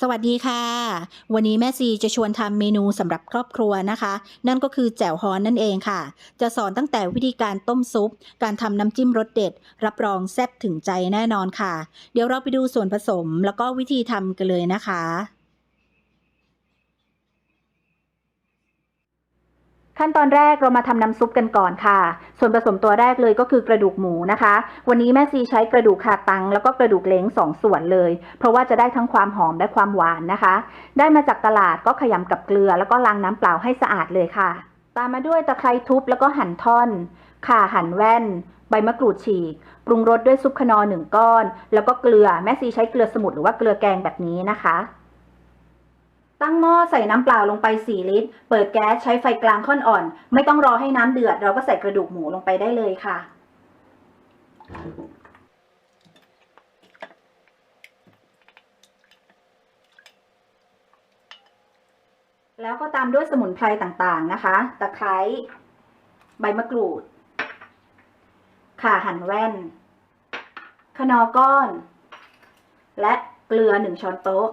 สวัสดีค่ะ วันนี้แม่ซีจะชวนทำเมนูสำหรับครอบครัวนะคะ นั่นก็คือแจ่วฮอนนั่นเองค่ะ จะสอนตั้งแต่วิธีการต้มซุป การทำน้ำจิ้มรสเด็ด รับรองแซ่บถึงใจแน่นอนค่ะ เดี๋ยวเราไปดูส่วนผสมแล้วก็วิธีทำกันเลยนะคะ ขั้นตอนแรกเรามาทำน้ำซุปกันก่อนค่ะ ส่วนผสมตัวแรกเลยก็คือกระดูกหมูนะคะ วันนี้แม่ซีใช้กระดูกขาตัง แล้วก็กระดูกเล้งสองส่วนเลย เพราะว่าจะได้ทั้งความหอมและความหวานนะคะ ได้มาจากตลาดก็ขยำกับเกลือ แล้วก็ล้างน้ำเปล่าให้สะอาดเลยค่ะ ตามมาด้วยตะไคร้ทุบแล้วก็หั่นท่อนข่าหั่นแว่น ใบมะกรูดฉีก ปรุงรสด้วยซุปขนอหนึ่งก้อน แล้วก็เกลือ แม่ซีใช้เกลือสมุนหรือว่าเกลือแกงแบบนี้นะคะ ตั้งหม้อใส่น้ำเปล่าลงไป 4 ลิตร เปิดแก๊สใช้ไฟกลางค่อนอ่อน ไม่ต้องรอให้น้ำเดือด เราก็ใส่กระดูกหมูลงไปได้เลยค่ะ แล้วก็ตามด้วยสมุนไพรต่างๆนะคะ ตะไคร้ใบมะกรูด ข่าหั่นแว่นคนอก้อน และเกลือหนึ่งช้อนโต๊ะ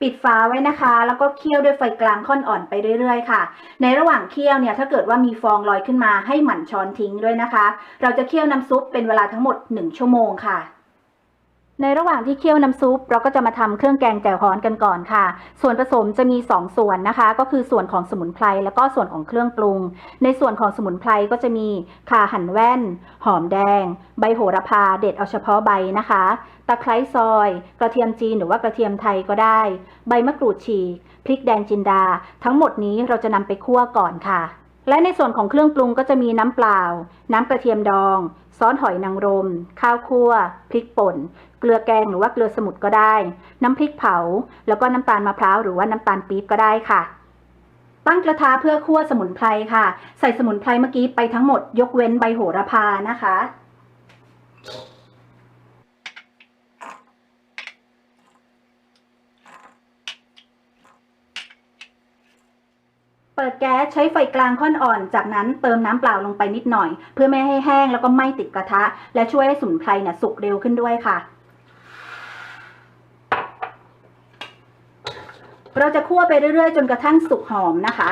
ปิดฝาไว้นะคะ แล้วก็เคี่ยวด้วยไฟกลางค่อนอ่อนไปเรื่อยๆค่ะ ในระหว่างเคี่ยวเนี่ยถ้าเกิดว่ามีฟองลอยขึ้นมาให้หมั่นช้อนทิ้งด้วยนะคะ เราจะเคี่ยวน้ำซุปเป็นเวลาทั้งหมด 1 ชั่วโมงค่ะ ในระหว่างที่เคี่ยวน้ำซุป เราก็จะมาทำเครื่องแกงแจ่วฮ้อนกันก่อนค่ะ ส่วนผสมจะมี 2 ส่วนนะคะ ก็คือส่วนของสมุนไพรแล้วก็ส่วนของเครื่องปรุง ในส่วนของสมุนไพรก็จะมีข่าหั่นแว่น หอมแดง ใบโหระพาเด็ดเอาเฉพาะใบนะคะตะไคร้ซอย กระเทียมจีนหรือว่ากระเทียมไทยก็ได้ ใบมะกรูดฉีกพริกแดงจินดา ทั้งหมดนี้เราจะนำไปคั่วก่อนค่ะ และในส่วนของเครื่องปรุงก็จะมีน้ำเปล่า น้ำกระเทียมดองซอสหอยนางรม ข้าวคั่ว พริกป่น เกลือแกงหรือว่าเกลือสมุนก็ได้ น้ำพริกเผา แล้วก็น้ำตาลมะพร้าวหรือว่าน้ำตาลปี๊บก็ได้ค่ะ ตั้งกระทะเพื่อคั่วสมุนไพรค่ะ ใส่สมุนไพรเมื่อกี้ไปทั้งหมด ยกเว้นใบโหระพานะคะเปิดแก๊สใช้ไฟกลางค่อนอ่อน จากนั้นเติมน้ำเปล่าลงไปนิดหน่อย เพื่อไม่ให้แห้งแล้วก็ไม้ติดกระทะ และช่วยให้สมุนไพรเนี่ยสุกเร็วขึ้นด้วยค่ะ เราจะคั่วไปเรื่อยๆ จนกระทั่งสุกหอมนะคะ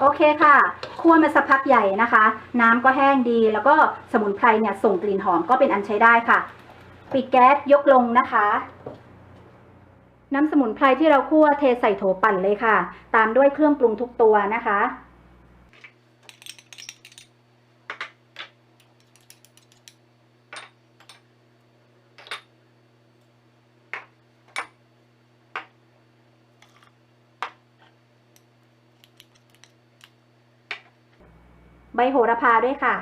โอเคค่ะ คั่วมาสักพักใหญ่นะคะ น้ำก็แห้งดี แล้วก็สมุนไพรเนี่ยส่งกลิ่นหอมก็เป็นอันใช้ได้ค่ะ ปิดแก๊สยกลงนะคะน้ำสมุนไพรที่เราคั่วเทใส่โถปั่นเลยค่ะ ตามด้วยเครื่องปรุงทุกตัวนะคะ ใบโหระพาด้วยค่ะ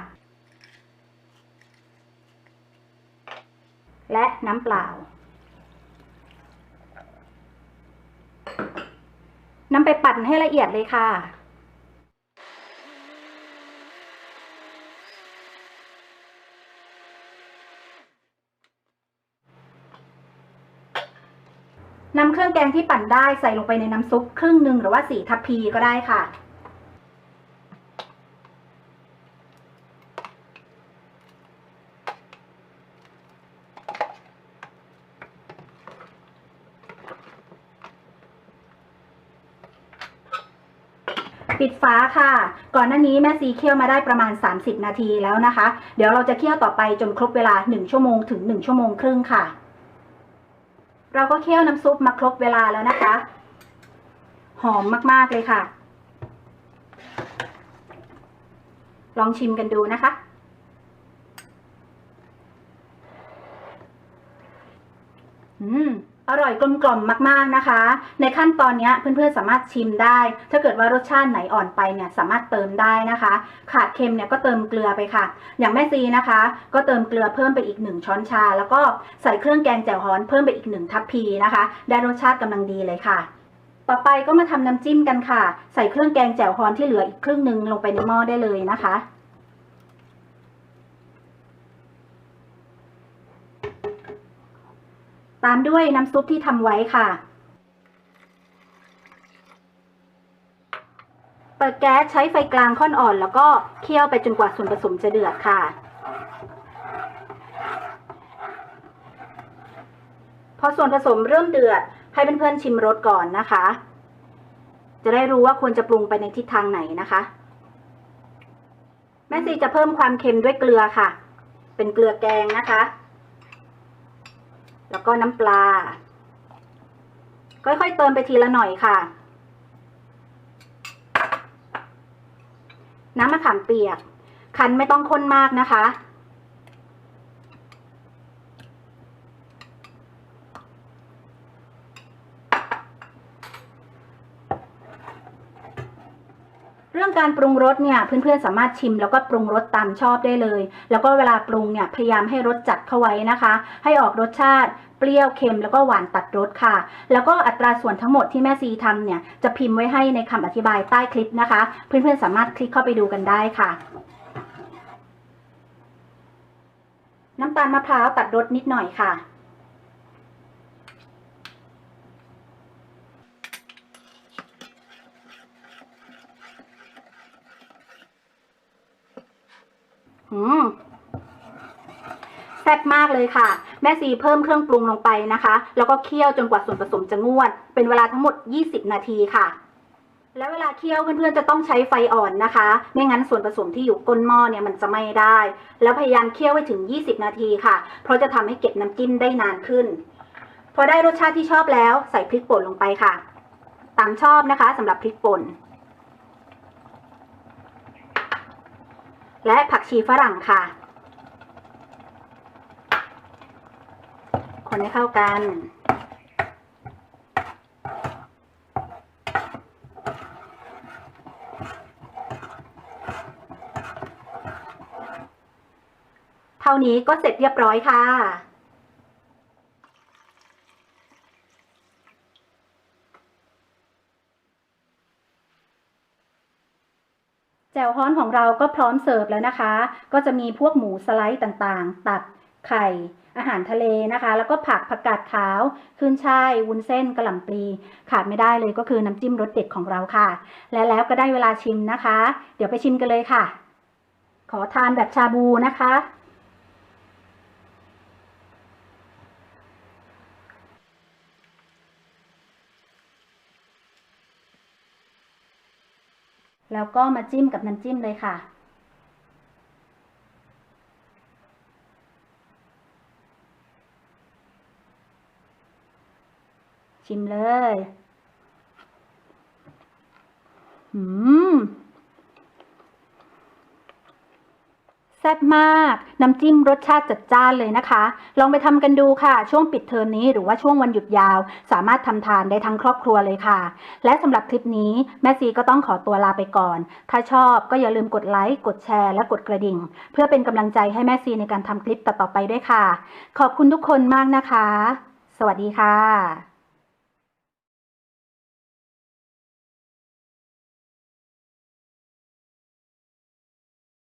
และน้ำเปล่า นำไปปั่นให้ละเอียดเลยค่ะนำเครื่องแกงที่ปั่นได้ใส่ลงไปในน้ำซุปครึ่งหนึ่งหรือว่าสี่ทัพพีก็ได้ค่ะ ฟ้าค่ะ ก่อนหน้านี้แม่ซีเคี่ยวมาได้ประมาณ 30 นาทีแล้วนะคะ เดี๋ยวเราจะเคี่ยวต่อไปจนครบเวลา 1 ชั่วโมงถึง 1 ชั่วโมงครึ่งค่ะ เราก็เคี่ยวน้ำซุปมาครบเวลาแล้วนะคะ หอมมากๆเลยค่ะ ลองชิมกันดูนะคะ อืม อร่อยกลมกล่อมมากๆนะคะ ในขั้นตอนนี้เพื่อนๆสามารถชิมได้ ถ้าเกิดว่ารสชาติไหนอ่อนไปเนี่ยสามารถเติมได้นะคะ ขาดเค็มเนี่ยก็เติมเกลือไปค่ะ อย่างแม่ซีนะคะ ก็เติมเกลือเพิ่มไปอีก 1 ช้อนชา แล้วก็ใส่เครื่องแกงแจ่วฮอนเพิ่มไปอีก 1 ทัพพีนะคะ ได้รสชาติกำลังดีเลยค่ะ ต่อไปก็มาทำน้ำจิ้มกันค่ะ ใส่เครื่องแกงแจ่วฮอนที่เหลืออีกครึ่งหนึ่งลงไปในหม้อได้เลยนะคะ ตามด้วยน้ำซุปที่ทำไว้ค่ะ เปิดแก๊สใช้ไฟกลางค่อนอ่อน แล้วก็เคี่ยวไปจนกว่าส่วนผสมจะเดือดค่ะ พอส่วนผสมเริ่มเดือด ให้เพื่อนๆชิมรสก่อนนะคะ จะได้รู้ว่าควรจะปรุงไปในทิศทางไหนนะคะ แม่ซีจะเพิ่มความเค็มด้วยเกลือค่ะ เป็นเกลือแกงนะคะ แล้วก็น้ำปลา ค่อยๆเติมไปทีละหน่อยค่ะ น้ำมะขามเปียก คั้นไม่ต้องข้นมากนะคะ รื่องการปรุงรสเนี่ยเพื่อนๆสามารถชิมแล้วก็ปรุงรสตามชอบได้เลย แล้วก็เวลาปรุงเนี่ยพยายามให้รสจัดเข้าไว้นะคะ ให้ออกรสชาติเปรี้ยวเค็มแล้วก็หวานตัดรสค่ะ แล้วก็อัตราส่วนทั้งหมดที่แม่ซีทำเนี่ยจะพิมพ์ไว้ให้ในคำอธิบายใต้คลิปนะคะ เพื่อนๆสามารถคลิกเข้าไปดูกันได้ค่ะ น้ำตาลมะพร้าวตัดรสนิดหน่อยค่ะ อืมแซ่บมากเลยค่ะ แม่ซีเพิ่มเครื่องปรุงลงไปนะคะ แล้วก็เคี่ยวจนกว่าส่วนผสมจะงวด เป็นเวลาทั้งหมด 20 นาทีค่ะ แล้วเวลาเคี่ยวเพื่อนๆจะต้องใช้ไฟอ่อนนะคะ ไม่งั้นส่วนผสมที่อยู่ก้นหม้อเนี่ยมันจะไม่ได้ แล้วพยายามเคี่ยวไว้ถึง 20 นาทีค่ะ เพราะจะทำให้เก็บน้ำจิ้มได้นานขึ้น พอได้รสชาติที่ชอบแล้วใส่พริกป่นลงไปค่ะ ตามชอบนะคะสำหรับพริกป่น และผักชีฝรั่งค่ะ คนให้เข้ากัน เท่านี้ก็เสร็จเรียบร้อยค่ะ แจ่วฮ้อนของเราก็พร้อมเสิร์ฟแล้วนะคะ ก็จะมีพวกหมูสไลด์ต่างๆ ตับ ไข่ อาหารทะเลนะคะ แล้วก็ผักผักกาดขาว ขึ้นช่าย วุ้นเส้นกระหล่ำปลี ขาดไม่ได้เลยก็คือน้ำจิ้มรสเด็ดของเราค่ะ และแล้วก็ได้เวลาชิมนะคะ เดี๋ยวไปชิมกันเลยค่ะ ขอทานแบบชาบูนะคะ แล้วก็มาจิ้มกับน้ำจิ้มเลยค่ะ ชิมเลย อืม แซ่บมาก น้ำจิ้มรสชาติจัดจ้านเลยนะคะ ลองไปทำกันดูค่ะ ช่วงปิดเทอมนี้หรือว่าช่วงวันหยุดยาว สามารถทำทานได้ทั้งครอบครัวเลยค่ะ และสำหรับคลิปนี้แม่ซีก็ต้องขอตัวลาไปก่อน ถ้าชอบก็อย่าลืมกดไลค์ กดแชร์ และกดกระดิ่ง เพื่อเป็นกำลังใจให้แม่ซีในการทำคลิปต่อๆไปด้วยค่ะ ขอบคุณทุกคนมากนะคะ สวัสดีค่ะ